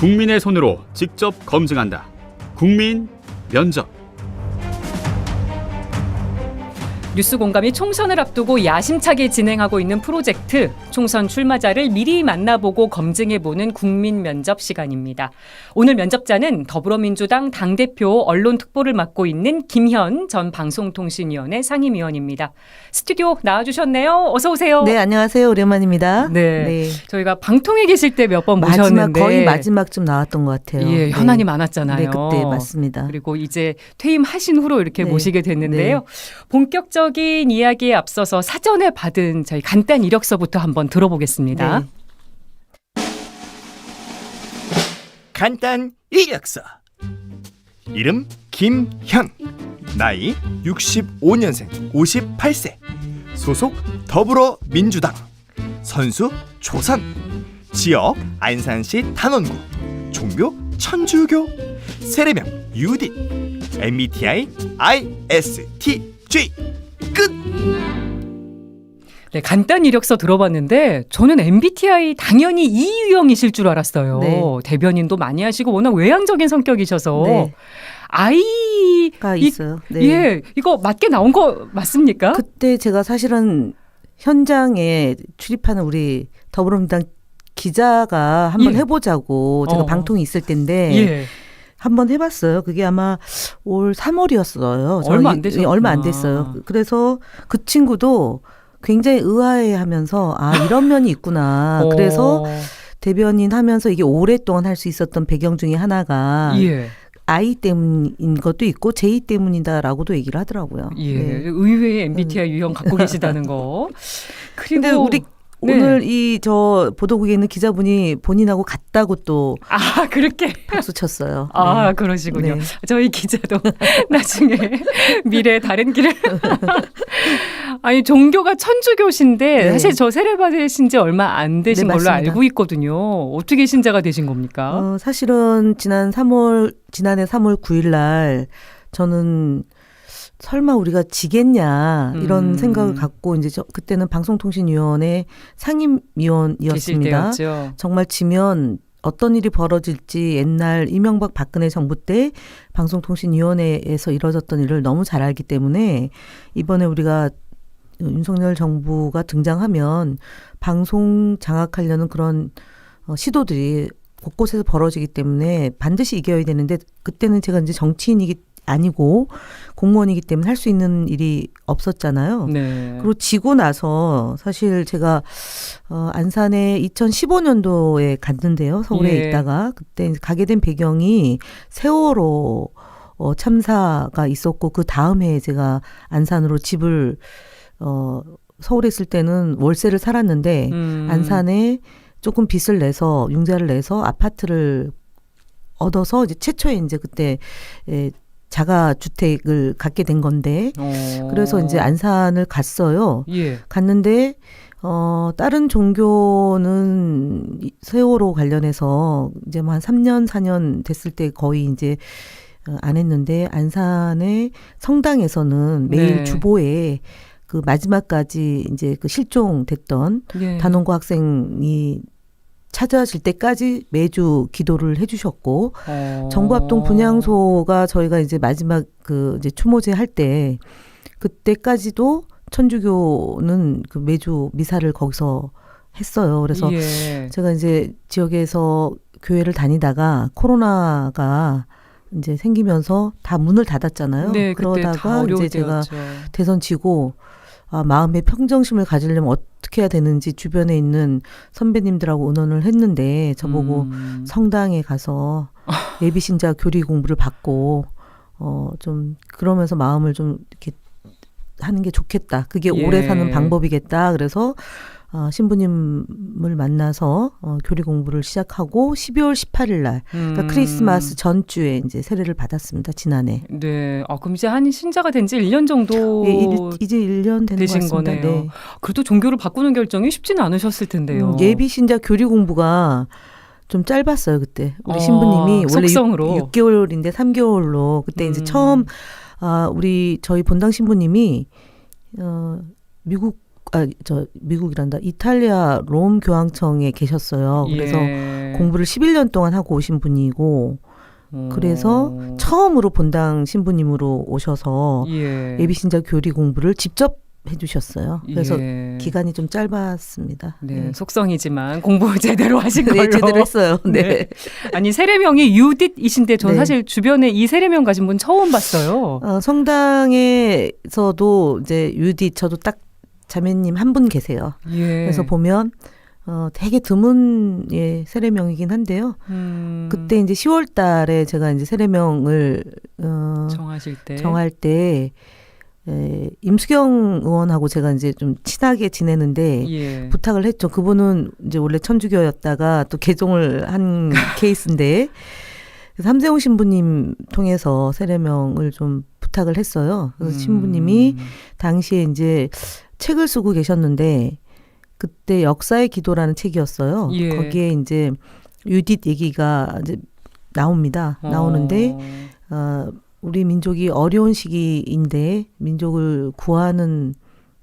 국민의 손으로 직접 검증한다. 국민 면접. 뉴스 공감이 총선을 앞두고 야심차게 진행하고 있는 프로젝트 총선 출마자를 미리 만나보고 검증해보는 국민 면접 시간입니다. 오늘 면접자는 더불어민주당 당대표 언론특보를 맡고 있는 김현 전 방송통신위원회 상임위원입니다. 스튜디오 나와주셨네요. 어서 오세요. 네, 안녕하세요. 오랜만입니다. 네. 저희가 방통에 계실 때 몇 번 모셨는데 거의 마지막쯤 나왔던 것 같아요. 예, 네. 현안이 많았잖아요. 네, 그때 맞습니다. 그리고 이제 퇴임하신 후로 이렇게 네. 모시게 됐는데요. 본격적 인 이야기에 앞서서 사전에 받은 저희 간단 이력서부터 한번 들어보겠습니다. 네. 간단 이력서. 이름 김현 나이 65년생 58세. 소속 더불어민주당. 선수 조선. 지역 안산시 단원구. 종교 천주교. 세례명 유딘 MBTI ISTJ 끝 네, 간단 이력서 들어봤는데 저는 MBTI 당연히 E 유형이실 줄 알았어요. 네. 대변인도 많이 하시고 워낙 외향적인 성격이셔서 네. I 가 이- 있어요. 네. 예, 이거 맞게 나온 거 맞습니까? 그때 제가 사실은 현장에 출입하는 우리 더불어민주당 기자가 한번 예. 해보자고 제가 어. 방통이 있을 텐데 예. 한번 해봤어요. 그게 아마 올 3월이었어요. 얼마 안 되셨구나. 얼마 안 됐어요. 그래서 그 친구도 굉장히 의아해하면서 아 이런 면이 있구나. 그래서 어, 대변인 하면서 이게 오랫동안 할 수 있었던 배경 중에 하나가 예. 아이 때문인 것도 있고 제이 때문이다라고도 얘기를 하더라고요. 예, 네. 의외의 MBTI 유형 갖고 계시다는 거. 근데 우리 네. 오늘 이 저 보도국에 있는 기자분이 본인하고 같다고 또 아 그렇게 박수 쳤어요. 아 네. 그러시군요. 네. 저희 기자도 나중에 미래 다른 길을 아니 종교가 천주교신데 네. 사실 저 세례 받으신 지 얼마 안 되신 네, 걸로. 알고 있거든요. 어떻게 신자가 되신 겁니까? 어, 사실은 지난 3월 지난해 3월 9일 날 저는 설마 우리가 지겠냐 이런 음. 생각을 갖고 이제 저 그때는 방송통신위원회 상임위원이었습니다. 정말 지면 어떤 일이 벌어질지 옛날 이명박 박근혜 정부 때 방송통신위원회에서 이뤄졌던 일을 너무 잘 알기 때문에 이번에 우리가 윤석열 정부가 등장하면 방송 장악하려는 그런 어, 시도들이 곳곳에서 벌어지기 때문에 반드시 이겨야 되는데 그때는 제가 이제 정치인이기 아니고 공무원이기 때문에 할 수 있는 일이 없었잖아요. 네. 그리고 지고 나서 사실 제가 어 안산에 2015년도에 갔는데요. 서울에 예. 있다가 그때 가게 된 배경이 세월호 어 참사가 있었고 그 다음 해에 제가 안산으로 집을 어 서울에 있을 때는 월세를 살았는데 음. 안산에 조금 빚을 내서 융자를 내서 아파트를 얻어서 이제 최초에 이제 그때 에 자가 주택을 갖게 된 건데 어. 그래서 이제 안산을 갔어요. 예. 갔는데 어 다른 종교는 이 세월호 관련해서 이제 뭐 한 3년 4년 됐을 때 거의 이제 어, 안 했는데 안산의 성당에서는 매일 네. 주보에 그 마지막까지 이제 그 실종됐던 예. 단원고 학생이 찾아질 때까지 매주 기도를 해주셨고 어. 정부합동 분향소가 저희가 이제 마지막 그 이제 추모제 할 때 그때까지도 천주교는 그 매주 미사를 거기서 했어요. 그래서 예. 제가 이제 지역에서 교회를 다니다가 코로나가 이제 생기면서 다 문을 닫았잖아요. 네, 그러다가 이제 제가. 대선 지고 아, 마음의 평정심을 가지려면 어떻게 해야 되는지 주변에 있는 선배님들하고 의논을 했는데 저보고 음. 성당에 가서 예비 신자 교리 공부를 받고 어 좀 그러면서 마음을 좀 이렇게 하는 게 좋겠다. 그게 예. 오래 사는 방법이겠다. 그래서 어, 신부님을 만나서 어, 교리 공부를 시작하고 12월 18일 날 그러니까 음. 크리스마스 전주에 이제 세례를 받았습니다. 지난해. 네. 아, 그럼 이제 한 신자가 된 지 1년 정도 예, 일, 이제 1년 되는 되신. 거네요. 네. 그래도 종교를 바꾸는 결정이 쉽지는 않으셨을 텐데요. 음, 예비 신자 교리 공부가 좀 짧았어요 그때 우리 어, 신부님이 원래 속성으로. 6, 개월인데 3개월로 그때 이제 음. 처음 아 우리 저희 본당 신부님이 어 미국 아 저 미국이란다 이탈리아 롬 교황청에 계셨어요. 그래서 예. 네. 공부를 11년 동안 하고 오신 분이고 그래서 어. 처음으로 본당 신부님으로 오셔서 예. 예비 신자 교리 공부를 직접 해주셨어요. 그래서 예. 기간이 좀 짧았습니다. 네, 속성이지만 공부 제대로 하신 걸로. 네, 제대로 했어요. 네. 네. 아니 세례명이 유딧이신데 저 네. 사실 주변에 이 세례명 가진 분 처음 봤어요. 어, 성당에서도 이제 유디 저도 딱 자매님 한 분 계세요. 예. 그래서 보면 어, 되게 드문 예, 세례명이긴 한데요. 음, 그때 이제 10월 달에 제가 이제 세례명을 어, 정하실 때 정할 때 에, 임수경 의원하고 제가 이제 좀 친하게 지내는데 예. 부탁을 했죠. 그분은 이제 원래 천주교였다가 또 개종을 한 케이스인데 함세웅 신부님 통해서 세례명을 좀 부탁을 했어요. 그래서 신부님이 음, 당시에 이제 책을 쓰고 계셨는데 그때 역사의 기도라는 책이었어요. 예. 거기에 이제 유딧 얘기가 이제 나옵니다. 나오는데 어, 어, 우리 민족이 어려운 시기인데 민족을 구하는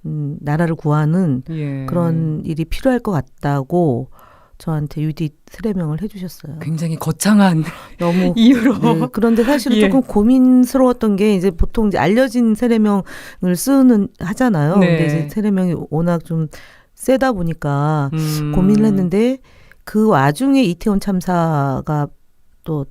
음, 나라를 구하는 예. 그런 일이 필요할 것 같다고 저한테 유디 세례명을 해주셨어요. 굉장히 거창한 너무 이유로 네, 그런데 사실 은 예. 조금 고민스러웠던 게 이제 보통 이제 알려진 세례명을 쓰는 하잖아요. 네. 근데 이제 세례명이 워낙 좀 세다 보니까 음, 고민을 했는데 그 와중에 이태원 참사가 또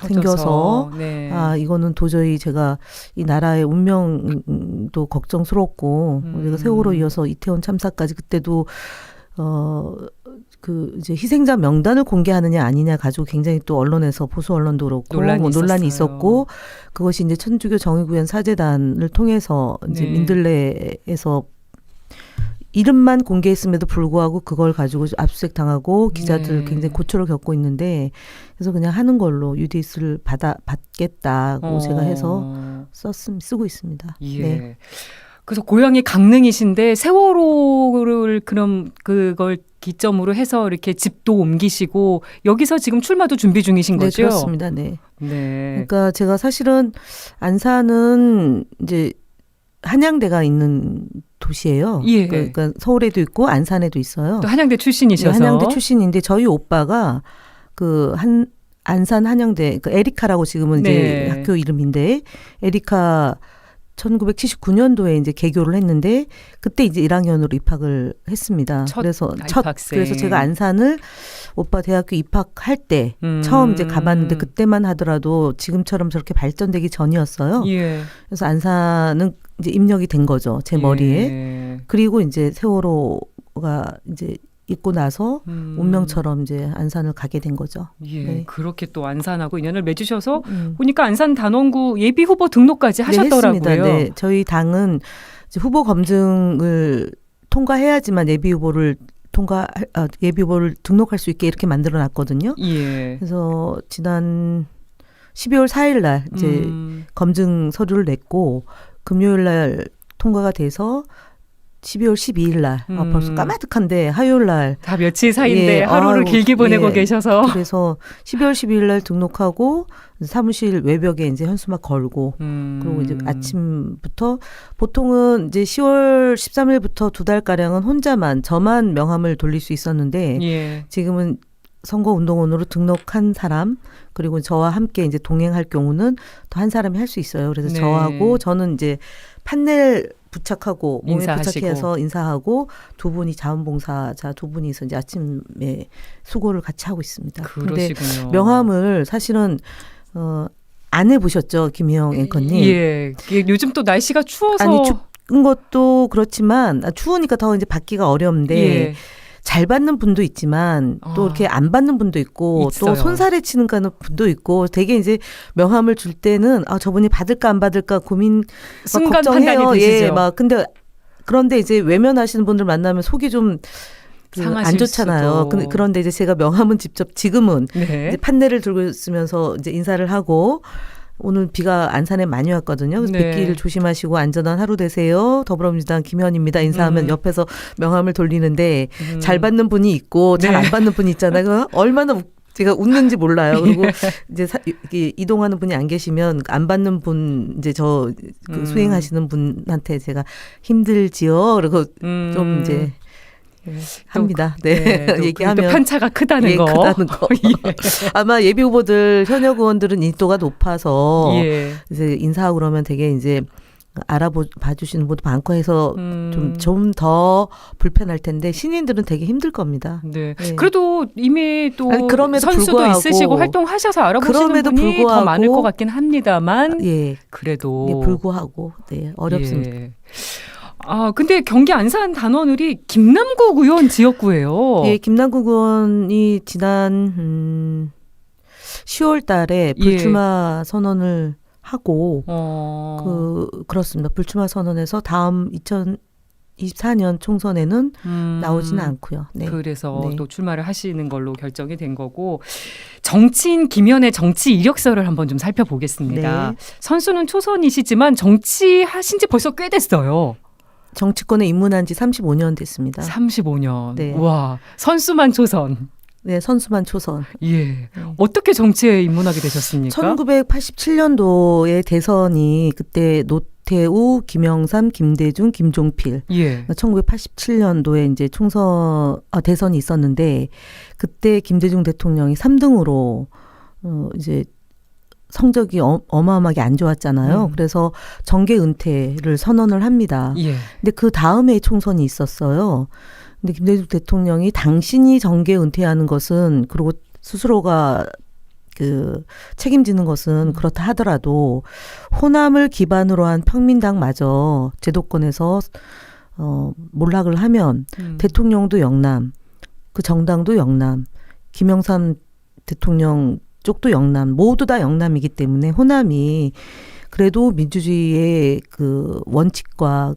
생겨서 네. 아 이거는 도저히 제가 이 나라의 운명도 걱정스럽고 음. 우리가 세월호 이어서 이태원 참사까지 그때도 어 그 이제 희생자 명단을 공개하느냐 아니냐 가지고 굉장히 또 언론에서 보수 언론도 그렇고 논란이 뭐 논란이. 있었고 그것이 이제 천주교 정의구현 사재단을 통해서 이제 네. 민들레에서 이름만 공개했음에도 불구하고 그걸 가지고 압수수색 당하고 기자들 네. 굉장히 고초를 겪고 있는데 그래서 그냥 하는 걸로 유디스를 받아 받겠다고 어, 제가 해서 썼음 쓰고 있습니다. 예. 네. 그래서 고향이 강릉이신데 세월호를 그럼 그걸 기점으로 해서 이렇게 집도 옮기시고 여기서 지금 출마도 준비 중이신 네, 거죠? 그렇습니다. 네. 네. 그러니까 제가 사실은 안산은 이제 한양대가 있는 도시예요. 예. 그러니까 서울에도 있고 안산에도 있어요. 또 한양대 네, 출신이셔서 한양대 출신인데 저희 오빠가 그 한 안산 한양대 그 에리카라고 지금은 이제 네. 학교 이름인데 에리카 1979년도에 이제 개교를 했는데 그때 이제 1학년으로 입학을 했습니다. 첫 그래서 첫 입학생. 그래서 제가 안산을 오빠 대학교 입학할 때 음. 처음 이제 가봤는데 그때만 하더라도 지금처럼 저렇게 발전되기 전이었어요. 예. 그래서 안산은 이제 입력이 된 거죠 제 머리에. 예. 그리고 이제 세월호가 이제 있고 나서 음. 운명처럼 이제 안산을 가게 된 거죠. 예. 네. 그렇게 또 안산하고 인연을 맺으셔서 음. 보니까 안산 단원구 예비 후보 등록까지 하셨더라고요. 네. 네, 저희 당은 후보 검증을 통과해야지만 예비 후보를 통과 아, 예비 후보를 등록할 수 있게 이렇게 만들어 놨거든요. 예. 그래서 지난 12월 4일 날 이제 음. 검증 서류를 냈고 금요일 날 통과가 돼서 12월 12일 날 아, 음. 벌써 까마득한데 화요일 날 다 며칠 사이인데 예, 하루를 아유, 길게 보내고 예. 계셔서 그래서 12월 12일 날 등록하고 사무실 외벽에 이제 현수막 걸고 음. 그리고 이제 아침부터 보통은 이제 10월 13일부터 두 달 가량은 혼자만 저만 명함을 돌릴 수 있었는데 예. 지금은 선거운동원으로 등록한 사람 그리고 저와 함께 이제 동행할 경우는 또 한 사람이 할 수 있어요. 그래서 네. 저하고 저는 이제 판넬 부착하고 몸에 인사하시고. 부착해서 인사하고 두 분이 자원봉사자 두 분이서 이제 아침에 수고를 같이 하고 있습니다. 그러시군요. 명함을 사실은 어, 안 해보셨죠, 김희영 앵커님? 예. 이게 요즘 또 날씨가 추워서 아니 춥은 것도 그렇지만 아, 추우니까 더 이제 받기가 어려운데 예. 잘 받는 분도 있지만 또 아. 이렇게 안 받는 분도 있고 있어요. 또 손살에 치는 가는 분도 있고 되게 이제 명함을 줄 때는 아 저분이 받을까 안 받을까 고민 막 순간 걱정해요. 예, 막 근데 그런데 이제 외면하시는 분들 만나면 속이 좀그 상하실 안 좋잖아요. 근데 그런데 이제 제가 명함은 직접 지금은 네. 이제 판넬을 들고 있으면서 이제 인사를 하고 오늘 비가 안산에 많이 왔거든요. 그래서 네. 빗길 조심하시고 안전한 하루 되세요. 더불어민주당 김현입니다. 인사하면 음. 옆에서 명함을 돌리는데 음. 잘 받는 분이 있고 잘 네. 안 받는 분이 있잖아요. 그 얼마나 웃- 제가 웃는지 몰라요. 그리고 예. 이제 사, 이동하는 분이 안 계시면 안 받는 분 이제 저그 음. 수행하시는 분한테 제가 힘들지요. 그리고 좀 음. 이제 합니다. 네, 또, 또 얘기하면 편차가 크다는 예, 거. 크다는 거. 예. 아마 예비 후보들 현역 의원들은 인도가 높아서 예. 이제 인사하고 그러면 되게 이제 알아봐 주시는 분도 많고 해서 음. 좀좀 더 불편할 텐데 신인들은 되게 힘들 겁니다. 네. 네. 그래도 이미 또 아니, 그럼에도 선수도 불구하고 있으시고 활동하셔서 알아보시는 분이 더 불구하고 많을 것 같긴 합니다만 예, 그래도 예, 불구하고 네, 어렵습니다. 예. 아 근데 경기 안산 단원을이 김남국 의원 지역구예요. 예, 김남국 의원이 지난 음, 10월 달에 예. 불출마 선언을 하고 어. 그 그렇습니다. 불출마 선언에서 다음 2024년 총선에는 음. 나오지는 않고요. 네. 그래서 네. 또 출마를 하시는 걸로 결정이 된 거고 정치인 김현의 정치 이력서를 한번 좀 살펴보겠습니다. 네. 선수는 초선이시지만 정치 하신 지 벌써 꽤 됐어요. 정치권에 입문한 지 35년 됐습니다. 35년. 네. 와 선수만 초선. 네, 선수만 초선. 예. 어떻게 정치에 입문하게 되셨습니까? 1987년도에 대선이 그때 노태우, 김영삼, 김대중, 김종필 예. 1987년도에 이제 총선 아, 대선이 있었는데 그때 김대중 대통령이 3등으로 어 이제 성적이 어, 어마어마하게 안 좋았잖아요. 음. 그래서 정계 은퇴를 선언을 합니다. 예. 근데 그 다음에 총선이 있었어요. 근데 김대중 대통령이 당신이 정계 은퇴하는 것은 그리고 스스로가 그 책임지는 것은 음. 그렇다 하더라도 호남을 기반으로 한 평민당마저 제도권에서 어 몰락을 하면 음. 대통령도 영남, 그 정당도 영남, 김영삼 대통령 쪽도 영남, 모두 다 영남이기 때문에 호남이 그래도 민주주의의 그 원칙과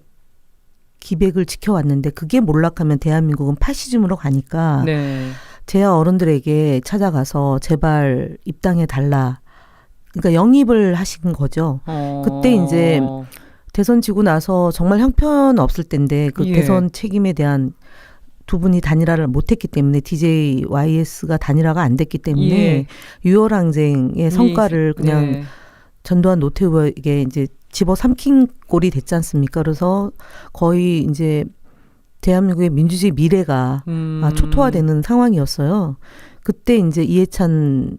기백을 지켜왔는데 그게 몰락하면 대한민국은 파시즘으로 가니까 네. 제야 어른들에게 찾아가서 제발 입당해 달라. 그러니까 영입을 하신 거죠. 어. 그때 이제 대선 지고 나서 정말 형편 없을 텐데 그 예. 대선 책임에 대한 두 분이 단일화를 못했기 때문에 DJ YS가 단일화가 안 됐기 때문에 예. 유혈항쟁의 성과를 그냥 네. 전두환 노태우에게 이제 집어 삼킨 꼴이 됐지 않습니까? 그래서 거의 이제 대한민국의 민주주의 미래가 음. 아, 초토화되는 상황이었어요. 그때 이제 이해찬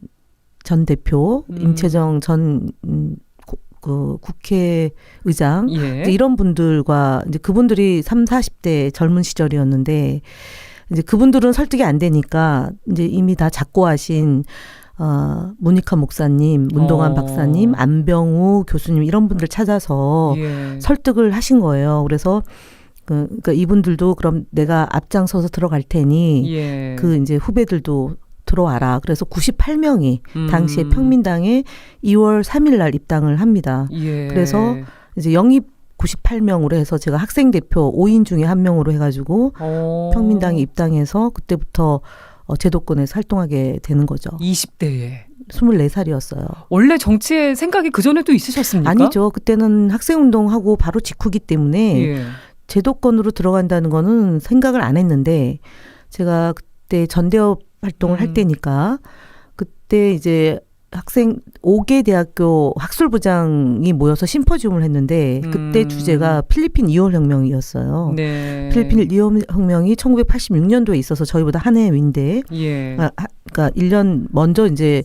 전 대표, 음. 임채정 전 그 국회의장 예. 이런 분들과 이제 그분들이 3, 40대 젊은 시절이었는데 이제 그분들은 설득이 안 되니까 이제 이미 다 작고하신 어, 문익환 목사님, 문동환 어. 박사님, 안병우 교수님 이런 분들 찾아서 예. 설득을 하신 거예요. 그래서 그, 그러니까 이분들도 그럼 내가 앞장서서 들어갈 테니 예. 그 이제 후배들도 들어와라. 그래서 98명이 음. 당시에 평민당에 2월 3일 날 입당을 합니다. 예. 그래서 이제 영입 98명으로 해서 제가 학생 대표 5인 중에 한 명으로 해가지고 어. 평민당에 입당해서 그때부터 어, 제도권에서 활동하게 되는 거죠. 20대에 24살이었어요. 원래 정치에 생각이 그 전에도 있으셨습니까? 아니죠. 그때는 학생운동하고 바로 직후기 때문에 예. 제도권으로 들어간다는 거는 생각을 안 했는데 제가 그때 전대업 활동을 음. 할 때니까 그때 이제 학생 5개 대학교 학술부장이 모여서 심포지움을 했는데 그때 음. 주제가 필리핀 2월 혁명이었어요. 네. 필리핀 2월 혁명이 1986년도에 있어서 저희보다 한해 윈데 예. 아, 하- 그러니까 1년 먼저 이제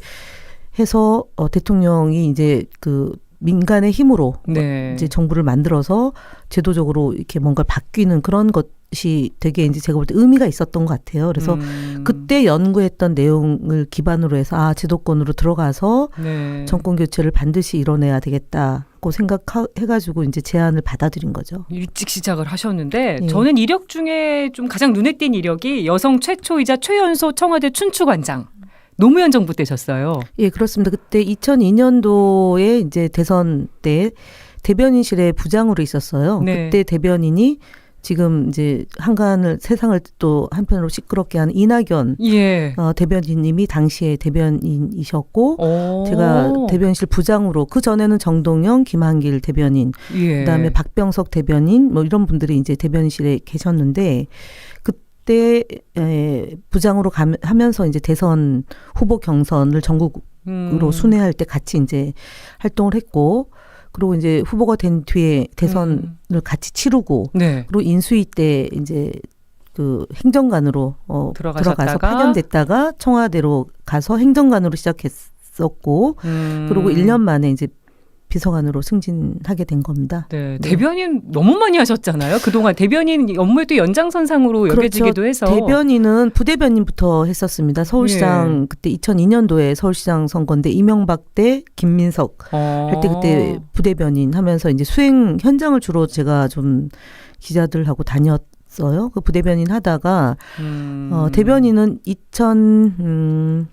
해서 어, 대통령이 이제 그 민간의 힘으로 네. 이제 정부를 만들어서 제도적으로 이렇게 뭔가 바뀌는 그런 것이 되게 이제 제가 볼 때 의미가 있었던 것 같아요. 그래서 음. 그때 연구했던 내용을 기반으로 해서 아 제도권으로 들어가서 네. 정권 교체를 반드시 이뤄내야 되겠다 고 생각해가지고 이제 제안을 받아들인 거죠. 일찍 시작을 하셨는데 예. 저는 이력 중에 좀 가장 눈에 띈 이력이 여성 최초이자 최연소 청와대 춘추관장 노무현 정부 때셨어요. 예, 그렇습니다. 그때 2002년도에 이제 대선 때 대변인실에 부장으로 있었어요. 네. 그때 대변인이 지금 이제 한간을 세상을 또 한편으로 시끄럽게 하는 이낙연 예. 어, 대변인님이 당시에 대변인이셨고 오. 제가 대변인실 부장으로 그 전에는 정동영, 김한길 대변인, 예. 그다음에 박병석 대변인 뭐 이런 분들이 이제 대변인실에 계셨는데 그때 에, 부장으로 가면 하면서 이제 대선 후보 경선을 전국으로 음. 순회할 때 같이 이제 활동을 했고 그리고 이제 후보가 된 뒤에 대선을 음. 같이 치르고 네. 그리고 인수위 때 이제 그 행정관으로 어, 들어가셨다가? 들어가서 파견됐다가 청와대로 가서 행정관으로 시작했었고 음. 그리고 1년 만에 이제 비서관으로 승진하게 된 겁니다. 네, 대변인 너무 많이 하셨잖아요. 그동안 대변인 업무의 또 연장선상으로 여겨지기도 해서 그렇죠. 대변인은 부대변인부터 했었습니다. 서울시장 예. 그때 2002년도에 서울시장 선거인데 이명박 대 김민석 어. 할때 그때 부대변인 하면서 이제 수행 현장을 주로 제가 좀 기자들하고 다녔 어요. 그 부대변인 하다가 음. 어, 대변인은 2000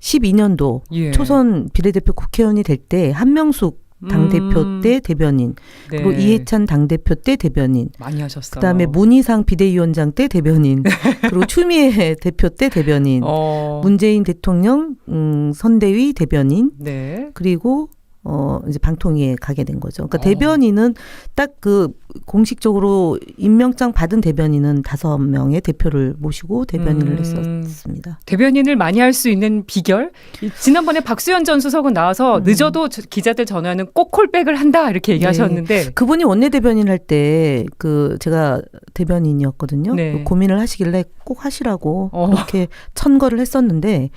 12년도 예. 초선 비례대표 국회의원이 될 때 한명숙 당대표 음. 때 대변인 네. 그리고 이해찬 당대표 때 대변인 많이 하셨어요. 그다음에 문희상 비대위원장 때 대변인 그리고 추미애 대표 때 대변인 어. 문재인 대통령 음, 선대위 대변인 네. 그리고 어 이제 방통위에 가게 된 거죠. 그러니까 어. 대변인은 딱 그 공식적으로 임명장 받은 대변인은 다섯 명의 대표를 모시고 대변인을 음. 했었습니다. 대변인을 많이 할 수 있는 비결? 이- 지난번에 박수현 전 수석은 나와서 음. 늦어도 저- 기자들 전화는 꼭 콜백을 한다 이렇게 얘기하셨는데 그분이 원내 대변인 할 때 그 제가 대변인이었거든요. 네. 그 고민을 하시길래 꼭 하시라고 어. 그렇게 천거를 했었는데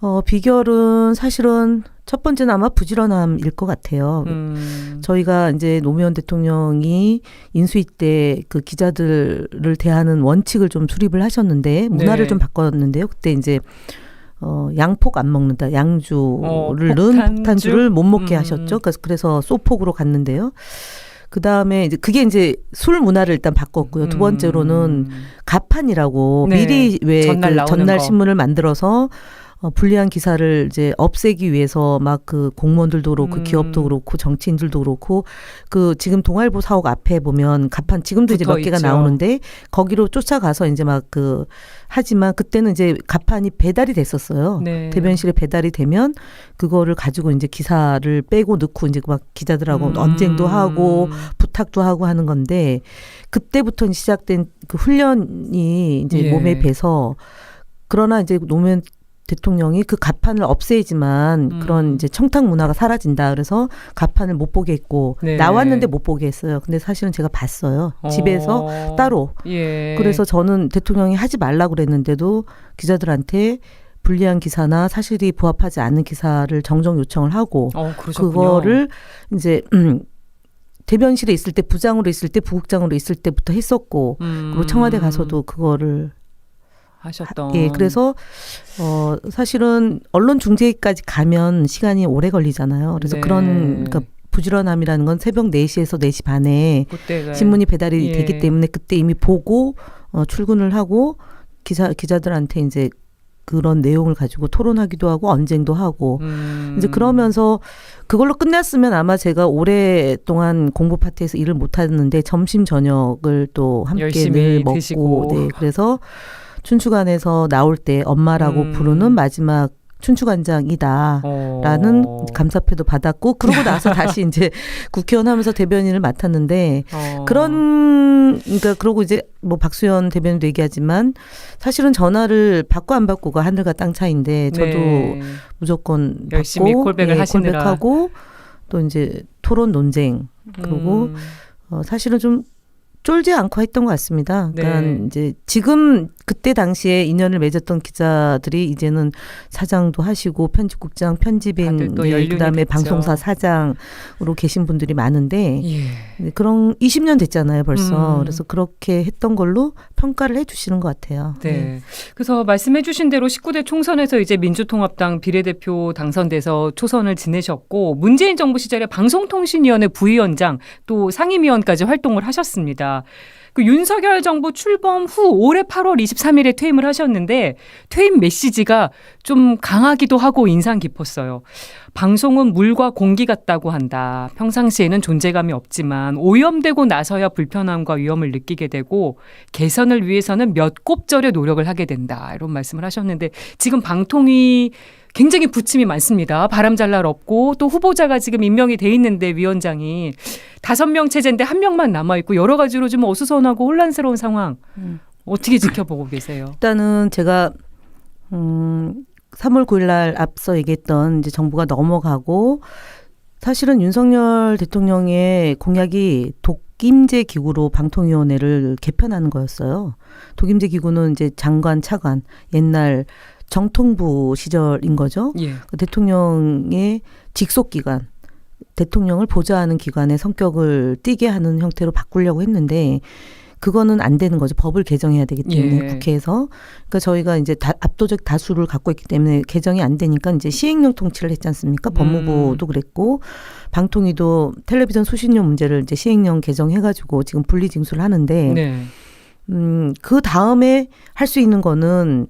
어 비결은 사실은 첫 번째는 아마 부지런함일 것 같아요. 음. 저희가 이제 노무현 대통령이 인수위 때 그 기자들을 대하는 원칙을 좀 수립을 하셨는데 문화를 네. 좀 바꿨는데요. 그때 이제 어 양폭 안 먹는다. 양주를 어, 넣은 폭탄주? 폭탄주를 못 먹게 음. 하셨죠. 그래서 그래서 소폭으로 갔는데요. 그 다음에 이제 그게 이제 술 문화를 일단 바꿨고요. 두 번째로는 음. 가판이라고 네. 미리 왜 전날 그 전날 거. 신문을 만들어서 어, 불리한 기사를 이제 없애기 위해서 막 그 공무원들도 그렇고 음. 기업도 그렇고 정치인들도 그렇고 그 지금 동아일보 사옥 앞에 보면 가판 지금도 이제 몇 개가 있죠. 나오는데 거기로 쫓아가서 이제 막 그 하지만 그때는 이제 가판이 배달이 됐었어요. 네. 대변실에 배달이 되면 그거를 가지고 이제 기사를 빼고 넣고 이제 막 기자들하고 음. 언쟁도 하고 부탁도 하고 하는 건데 그때부터 시작된 그 훈련이 이제 예. 몸에 배서 그러나 이제 노무현 대통령이 그 가판을 없애지만 음. 그런 이제 청탁 문화가 사라진다. 그래서 가판을 못 보게 했고 네. 나왔는데 못 보게 했어요. 근데 사실은 제가 봤어요. 집에서 어. 따로. 예. 그래서 저는 대통령이 하지 말라 그랬는데도 기자들한테 불리한 기사나 사실이 부합하지 않는 기사를 정정 요청을 하고 어. 그거를 이제 음, 대변실에 있을 때 부장으로 있을 때 부국장으로 있을 때부터 했었고 음. 그리고 청와대 가서도 그거를 하셨던 예 그래서 어 사실은 언론 중재까지 가면 시간이 오래 걸리잖아요. 그래서 네. 그런 그러니까 부지런함이라는 건 새벽 4시에서 4시 반에 그때가 신문이 배달이 예. 되기 때문에 그때 이미 보고 어, 출근을 하고 기사 기자들한테 이제 그런 내용을 가지고 토론하기도 하고 언쟁도 하고 음. 이제 그러면서 그걸로 끝났으면 아마 제가 오랫동안 공부 파트에서 일을 못 하는데 점심 저녁을 또 함께 늘 먹고 드시고. 네 그래서 춘추관에서 나올 때 엄마라고 음. 부르는 마지막 춘추관장이다. 어. 라는 감사패도 받았고 그러고 나서 다시 이제 국회의원 하면서 대변인을 맡았는데 어. 그런 그러니까 그러고 이제 뭐 박수현 대변인도 얘기하지만 사실은 전화를 받고 안 받고가 하늘과 땅 차이인데 저도 네. 무조건 열심히 받고, 콜백을 예, 하시느라. 콜백하고 또 이제 토론 논쟁 그리고 음. 어, 사실은 좀 쫄지 않고 했던 것 같습니다. 그러니까 네. 이제 지금 그때 당시에 인연을 맺었던 기자들이 이제는 사장도 하시고 편집국장, 편집인, 또 예, 그다음에 됐죠. 방송사 사장으로 계신 분들이 많은데 예. 네, 그런 20년 됐잖아요, 벌써. 음. 그래서 그렇게 했던 걸로 평가를 해주시는 것 같아요. 네. 그래서 말씀해주신 대로 19대 총선에서 이제 민주통합당 비례대표 당선돼서 초선을 지내셨고 문재인 정부 시절에 방송통신위원회 부위원장 또 상임위원까지 활동을 하셨습니다. 그 윤석열 정부 출범 후 올해 8월 23일에 퇴임을 하셨는데 퇴임 메시지가 좀 강하기도 하고 인상 깊었어요. 방송은 물과 공기 같다고 한다. 평상시에는 존재감이 없지만 오염되고 나서야 불편함과 위험을 느끼게 되고 개선을 위해서는 몇 곱절의 노력을 하게 된다. 이런 말씀을 하셨는데 지금 방통위 굉장히 부침이 많습니다. 바람 잘 날 없고 또 후보자가 지금 임명이 돼 있는데 위원장이 다섯 명 체제인데 한 명만 남아 있고 여러 가지로 좀 어수선하고 혼란스러운 상황 음. 어떻게 지켜보고 계세요? 일단은 제가 음 3월 9일 날 앞서 얘기했던 이제 정부가 넘어가고 사실은 윤석열 대통령의 공약이 독 독임제 기구로 방통위원회를 개편하는 거였어요. 독임제 기구는 이제 장관, 차관, 옛날 정통부 시절인 거죠. 예. 그 대통령의 직속 기관, 대통령을 보좌하는 기관의 성격을 띠게 하는 형태로 바꾸려고 했는데 그거는 안 되는 거죠. 법을 개정해야 되기 때문에 예. 국회에서. 그러니까 저희가 이제 다, 압도적 다수를 갖고 있기 때문에 개정이 안 되니까 이제 시행령 통치를 했지 않습니까? 음. 법무부도 그랬고 방통위도 텔레비전 수신료 문제를 이제 시행령 개정해가지고 지금 분리 징수를 하는데 네. 음, 그 다음에 할 수 있는 거는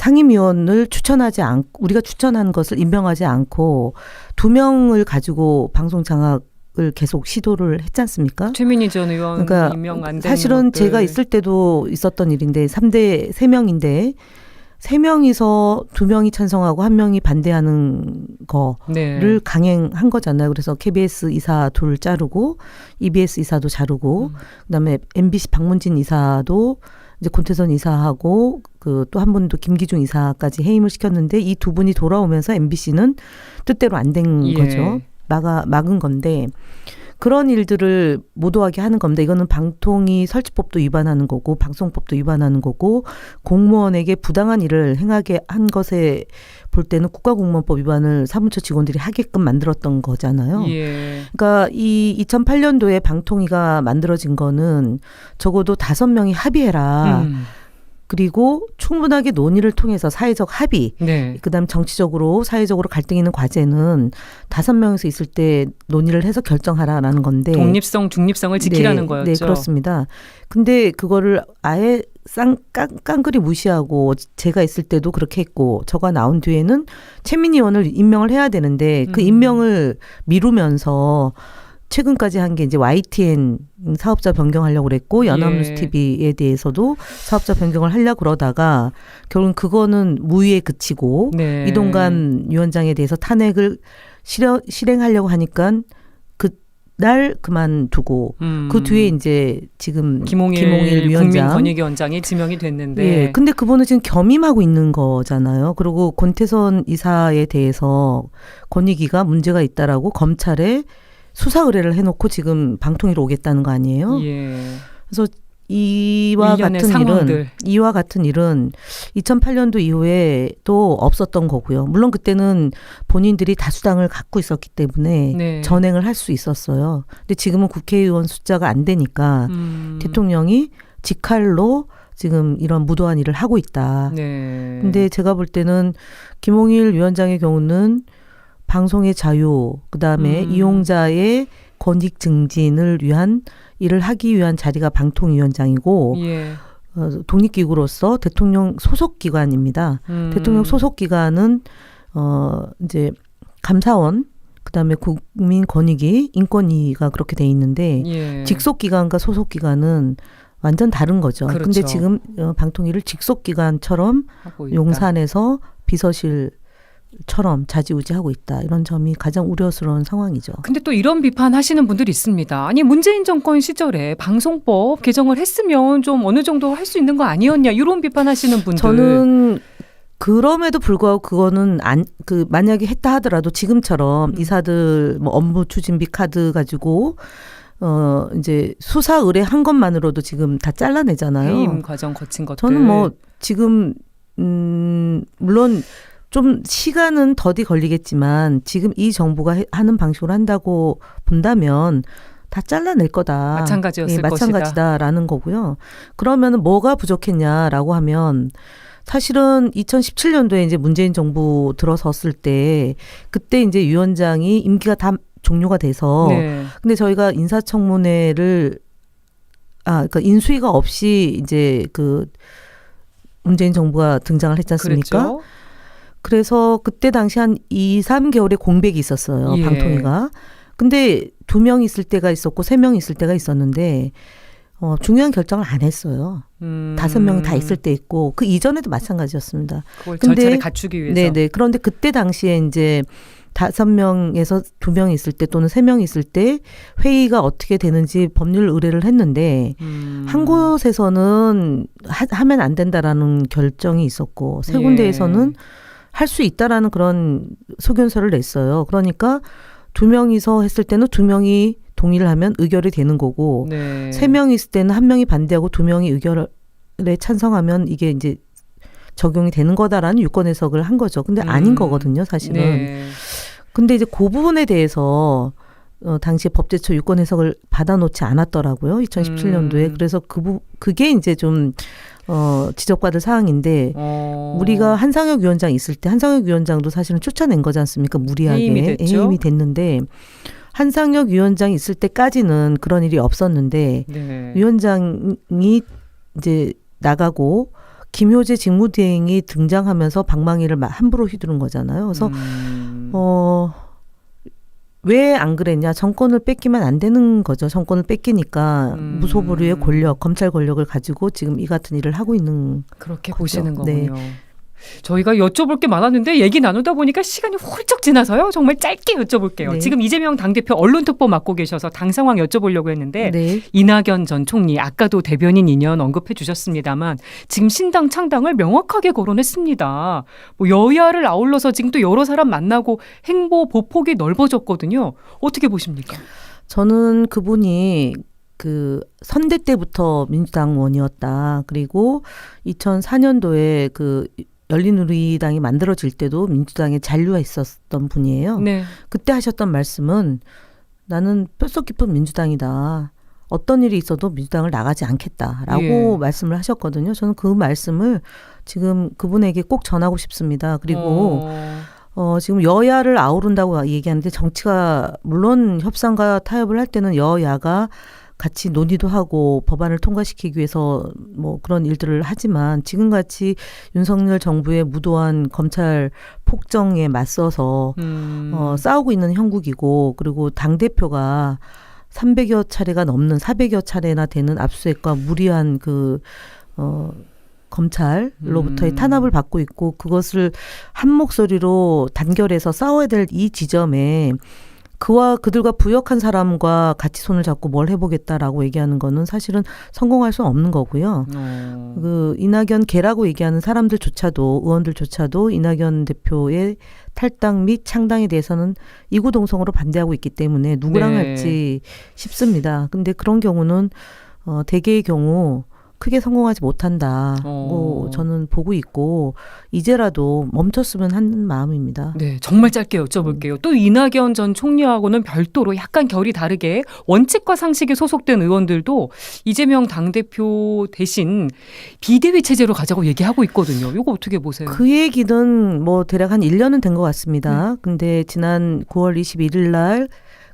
상임위원을 추천하지 않고 우리가 추천한 것을 임명하지 않고 두 명을 가지고 방송 장악 을 계속 시도를 했지 않습니까? 최민희 전 의원 그러니까 임명 안 사실은 것들. 제가 있을 때도 있었던 일인데 3대 3명인데 세 명이서 두 명이 찬성하고 한 명이 반대하는 거를 네. 강행한 거잖아요. 그래서 KBS 이사 둘 자르고 EBS 이사도 자르고 음. 그다음에 MBC 박문진 이사도 이제 권태선 이사하고 그 또 한 분도 김기중 이사까지 해임을 시켰는데 이 두 분이 돌아오면서 MBC는 뜻대로 안된 예. 거죠. 막아 막은 건데 그런 일들을 모도하게 하는 겁니다. 이거는 방통위 설치법도 위반하는 거고 방송법도 위반하는 거고 공무원에게 부당한 일을 행하게 한 것에 볼 때는 국가공무원법 위반을 사무처 직원들이 하게끔 만들었던 거잖아요. 예. 그러니까 이 2008년도에 방통위가 만들어진 거는 적어도 다섯 명이 합의해라. 음. 그리고 충분하게 논의를 통해서 사회적 합의, 네. 그다음 정치적으로 사회적으로 갈등 있는 과제는 다섯 명이서 있을 때 논의를 해서 결정하라라는 건데 독립성, 중립성을 지키라는 네, 거였죠. 네, 그렇습니다. 근데 그거를 아예 쌍, 깡, 깡그리 무시하고 제가 있을 때도 그렇게 했고 저가 나온 뒤에는 최민희 의원을 임명을 해야 되는데 그 음. 임명을 미루면서 최근까지 한 게 이제 YTN 사업자 변경하려고 그랬고 연합뉴스 예. TV에 대해서도 사업자 변경을 하려고 그러다가 결국은 그거는 무위에 그치고 네. 이동관 위원장에 대해서 탄핵을 실현, 실행하려고 하니까 그날 그만두고 음. 그 뒤에 이제 지금 김홍일, 김홍일 위원장 국민권익위원장이 지명이 됐는데 예. 근데 그분은 지금 겸임하고 있는 거잖아요. 그리고 권태선 이사에 대해서 권익위가 문제가 있다라고 검찰에 수사 의뢰를 해놓고 지금 방통위로 오겠다는 거 아니에요? 예. 그래서 이와 같은 상황들. 일은 이와 같은 일은 2008년도 이후에 또 없었던 거고요. 물론 그때는 본인들이 다수당을 갖고 있었기 때문에 네. 전행을 할 수 있었어요. 근데 지금은 국회의원 숫자가 안 되니까 음. 대통령이 직할로 지금 이런 무도한 일을 하고 있다. 네. 근데 제가 볼 때는 김홍일 위원장의 경우는 방송의 자유, 그다음에 음. 이용자의 권익 증진을 위한 일을 하기 위한 자리가 방통위원장이고 예. 어, 독립기구로서 대통령 소속 기관입니다. 음. 대통령 소속 기관은 어 이제 감사원 그다음에 국민권익위 인권위가 그렇게 돼 있는데 예. 직속 기관과 소속 기관은 완전 다른 거죠. 그렇죠. 근데 지금 어, 방통위를 직속 기관처럼. 용산에서 비서실 처럼 자지우지하고 있다. 이런 점이 가장 우려스러운 상황이죠. 근데 또 이런 비판하시는 분들이 있습니다. 아니 문재인 정권 시절에 방송법 개정을 했으면 좀 어느 정도 할 수 있는 거 아니었냐 이런 비판하시는 분들. 저는 그럼에도 불구하고 그거는 안 그 만약에 했다 하더라도 지금처럼 음. 이사들 뭐 업무 추진비 카드 가지고 어 이제 수사 의뢰 한 것만으로도 지금 다 잘라내잖아요. 해임 과정 거친 것들. 저는 뭐 지금 음 물론 좀 시간은 더디 걸리겠지만 지금 이 정부가 해- 하는 방식으로 한다고 본다면 다 잘라낼 거다. 마찬가지였을 예, 마찬가지다라는 거고요. 그러면은 뭐가 부족했냐라고 하면 사실은 2017년도에 이제 문재인 정부 들어섰을 때 그때 이제 위원장이 임기가 다 종료가 돼서 네. 근데 저희가 인사청문회를 아 그러니까 인수위가 없이 이제 그 문재인 정부가 등장을 했지 않습니까? 그랬죠. 그래서 그때 당시 한 2, 3개월의 공백이 있었어요. 예. 방통위가. 근데 두 명 있을 때가 있었고 세 명 있을 때가 있었는데 어 중요한 결정을 안 했어요. 음. 다섯 명이 다 있을 때 있고 그 이전에도 마찬가지였습니다. 그걸 근데- 절차를 갖추기 위해서. 네, 네. 그런데 그때 당시에 이제 다섯 명에서 두 명 있을 때 또는 세 명 있을 때 회의가 어떻게 되는지 법률 의뢰를 했는데 음. 한 곳에서는 하, 하면 안 된다라는 결정이 있었고 세 예. 군데에서는 할 수 있다라는 그런 소견서를 냈어요. 그러니까 두 명이서 했을 때는 두 명이 동의를 하면 의결이 되는 거고 네. 세 명이 있을 때는 한 명이 반대하고 두 명이 의결에 찬성하면 이게 이제 적용이 되는 거다라는 유권 해석을 한 거죠. 근데 아닌 음. 거거든요, 사실은. 네. 근데 이제 그 부분에 대해서 어, 당시 법제처 유권 해석을 받아놓지 않았더라고요. 2017년도에. 음. 그래서 그 부, 그게 이제 좀 어, 지적받을 사항인데 어. 우리가 한상혁 위원장 있을 때 한상혁 위원장도 사실은 쫓아낸 거지 않습니까? 무리하게 해임이 됐는데 한상혁 위원장이 있을 때까지는 그런 일이 없었는데 네. 위원장이 이제 나가고 김효재 직무대행이 등장하면서 방망이를 막 함부로 휘두른 거잖아요. 그래서 음. 어, 왜 안 그랬냐? 정권을 뺏기면 안 되는 거죠. 정권을 뺏기니까 음. 무소불위의 권력, 검찰 권력을 가지고 지금 이 같은 일을 하고 있는 그렇게 거죠. 보시는 네. 거군요. 저희가 여쭤볼 게 많았는데 얘기 나누다 보니까 시간이 훌쩍 지나서요. 정말 짧게 여쭤볼게요. 네. 지금 이재명 당대표 언론특보 맡고 계셔서 당 상황 여쭤보려고 했는데 네. 이낙연 전 총리 아까도 대변인 인연 언급해 주셨습니다만 지금 신당 창당을 명확하게 거론했습니다. 뭐 여야를 아울러서 지금 또 여러 사람 만나고 행보 보폭이 넓어졌거든요. 어떻게 보십니까? 저는 그분이 그 선대 때부터 민주당원이었다. 그리고 2004년도에 그 열린우리당이 만들어질 때도 민주당에 잔류가 있었던 분이에요. 네. 그때 하셨던 말씀은 나는 뼛속 깊은 민주당이다. 어떤 일이 있어도 민주당을 나가지 않겠다라고 예. 말씀을 하셨거든요. 저는 그 말씀을 지금 그분에게 꼭 전하고 싶습니다. 그리고 어, 어, 지금 여야를 아우른다고 얘기하는데 정치가 물론 협상과 타협을 할 때는 여야가 같이 논의도 하고 법안을 통과시키기 위해서 뭐 그런 일들을 하지만 지금같이 윤석열 정부의 무도한 검찰 폭정에 맞서서 음. 어, 싸우고 있는 형국이고 그리고 당 대표가 300여 차례가 넘는 400여 차례나 되는 압수수색과 무리한 그 어, 검찰로부터의 음. 탄압을 받고 있고 그것을 한 목소리로 단결해서 싸워야 될 이 지점에 그와 그들과 부역한 사람과 같이 손을 잡고 뭘 해보겠다라고 얘기하는 거는 사실은 성공할 수 없는 거고요. 어. 그 이낙연 개라고 얘기하는 사람들조차도 의원들조차도 이낙연 대표의 탈당 및 창당에 대해서는 이구동성으로 반대하고 있기 때문에 누구랑 네. 할지 싶습니다. 근데 그런 경우는 어 대개의 경우 크게 성공하지 못한다 고 어. 저는 보고 있고 이제라도 멈췄으면 하는 마음입니다. 네, 정말 짧게 여쭤볼게요. 또 이낙연 전 총리하고는 별도로 약간 결이 다르게 원칙과 상식에 소속된 의원들도 이재명 당 대표 대신 비대위 체제로 가자고 얘기하고 있거든요. 이거 어떻게 보세요? 그 얘기는 뭐 대략 한 1년은 된 것 같습니다. 근데 지난 9월 21일 날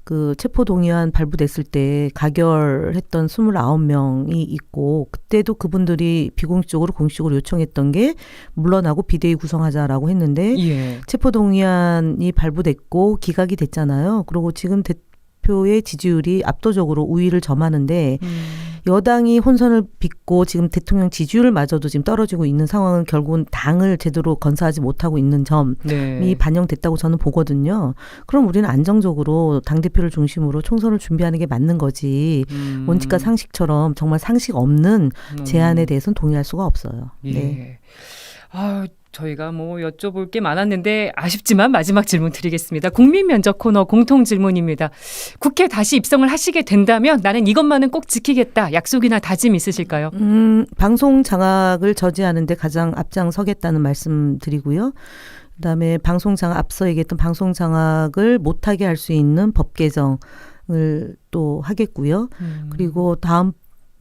그 체포 동의안 발부됐을 때 가결했던 29명이 있고 그때도 그분들이 비공식적으로 공식적으로 요청했던 게 물러나고 비대위 구성하자라고 했는데 예. 체포 동의안이 발부됐고 기각이 됐잖아요. 그리고 지금 대 표의 지지율이 압도적으로 우위를 점하는데 음. 여당이 혼선을 빚고 지금 대통령 지지율마저도 지금 떨어지고 있는 상황은 결국은 당을 제대로 건사하지 못하고 있는 점이 네. 반영됐다고 저는 보거든요. 그럼 우리는 안정적으로 당 대표를 중심으로 총선을 준비하는 게 맞는 거지. 음. 원칙과 상식처럼 정말 상식 없는 음. 제안에 대해서는 동의할 수가 없어요. 예. 네. 아, 저희가 뭐 여쭤볼 게 많았는데 아쉽지만 마지막 질문 드리겠습니다. 국민 면접 코너 공통 질문입니다. 국회 다시 입성을 하시게 된다면 나는 이것만은 꼭 지키겠다. 약속이나 다짐 있으실까요? 음, 방송 장악을 저지하는데 가장 앞장서겠다는 말씀 드리고요. 그다음에 방송 장악 앞서 얘기했던 방송 장악을 못하게 할 수 있는 법 개정을 또 하겠고요. 음. 그리고 다음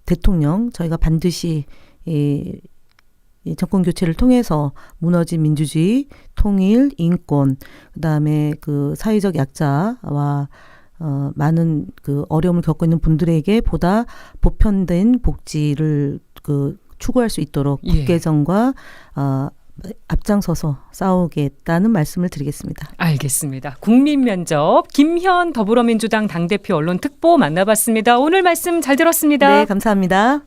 대통령 저희가 반드시 이, 이 정권 교체를 통해서 무너진 민주주의, 통일, 인권, 그다음에 그 사회적 약자와 어, 많은 그 어려움을 겪고 있는 분들에게 보다 보편된 복지를 그 추구할 수 있도록 예. 법 개정과 어, 앞장서서 싸우겠다는 말씀을 드리겠습니다. 알겠습니다. 국민 면접 김현 더불어민주당 당대표 언론 특보 만나봤습니다. 오늘 말씀 잘 들었습니다. 네, 감사합니다.